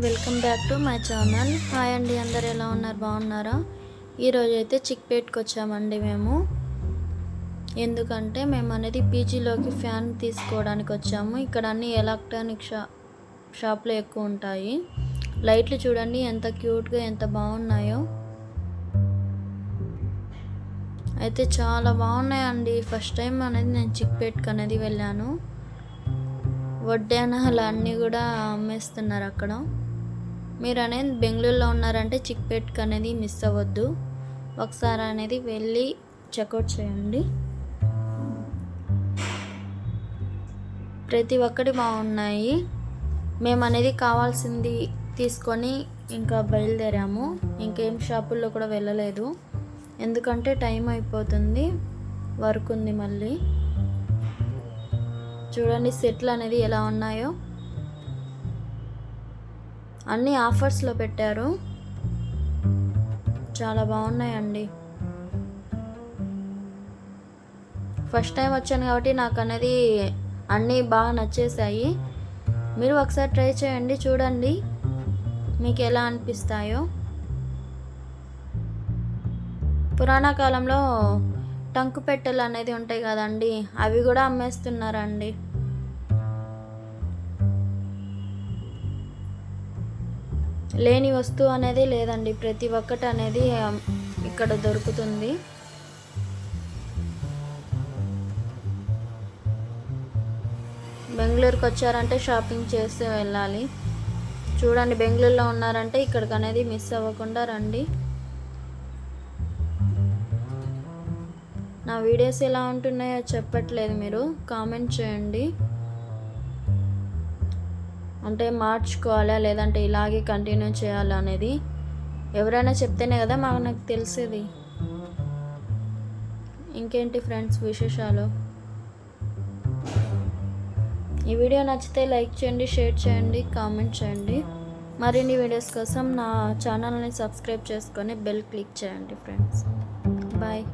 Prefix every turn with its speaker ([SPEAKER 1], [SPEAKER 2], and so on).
[SPEAKER 1] Welcome back to my channel. Hi అండి అందరు ఎలా ఉన్నారు? బాగున్నారా? ఈరోజు అయితే చిక్పేట్కి వచ్చామండి మేము. ఎందుకంటే మేము అనేది పీజీలోకి ఫ్యాన్ తీసుకోవడానికి వచ్చాము. ఇక్కడ అన్ని ఎలక్ట్రానిక్ షా షాప్లు ఎక్కువ ఉంటాయి. లైట్లు చూడండి ఎంత క్యూట్గా ఎంత బాగున్నాయో. అయితే చాలా బాగున్నాయండి. ఫస్ట్ టైం అనేది నేను చిక్పేట్కి అనేది వెళ్ళాను. వడ్డానాలు అన్నీ కూడా అమ్మేస్తున్నారు అక్కడ. మీరు అనేది బెంగళూరులో ఉన్నారంటే చిక్పేట్కి అనేది మిస్ అవ్వద్దు. ఒకసారి అనేది వెళ్ళి చెక్అవుట్ చేయండి. ప్రతి ఒక్కటి బాగున్నాయి. మేము అనేది కావాల్సింది తీసుకొని ఇంకా బయలుదేరాము. ఇంకేం షాపుల్లో కూడా వెళ్ళలేదు. ఎందుకంటే టైం అయిపోతుంది. వర్క్ ఉంది మళ్ళీ. చూడండి సెట్లు అనేది ఎలా ఉన్నాయో. అన్నీ ఆఫర్స్లో పెట్టారు. చాలా బాగున్నాయండి. ఫస్ట్ టైం వచ్చాను కాబట్టి నాకు అనేది అన్నీ బాగా నచ్చేసాయి మీరు ఒకసారి ట్రై చేయండి చూడండి మీకు ఎలా అనిపిస్తాయో. పురాణ కాలంలో టంకు పెట్టెలు అనేది ఉంటాయి కదండి అవి కూడా అమ్మేస్తున్నారండి. లేని వస్తువు అనేది లేదండి ప్రతి ఒక్కటి అనేది ఇక్కడ దొరుకుతుంది. బెంగళూరుకి వచ్చారంటే షాపింగ్ చేసి వెళ్ళాలి. చూడండి బెంగళూరులో ఉన్నారంటే ఇక్కడికి అనేది మిస్ అవ్వకుండా రండి. నా వీడియోస్ ఎలా ఉంటున్నాయో చెప్పట్లేదు మీరు. కామెంట్ చేయండి. అంటే మార్చుకోవాలా లేదంటే ఇలాగే కంటిన్యూ చేయాలా అనేది ఎవరైనా చెప్తేనే కదా మాకు నాకు తెలిసేది. ఇంకేంటి ఫ్రెండ్స్ విశేషాలు? ఈ వీడియో నచ్చితే లైక్ చేయండి షేర్ చేయండి కామెంట్ చేయండి. మరిన్ని వీడియోస్ కోసం నా ఛానల్ని సబ్స్క్రైబ్ చేసుకొని బెల్ క్లిక్ చేయండి ఫ్రెండ్స్. బాయ్.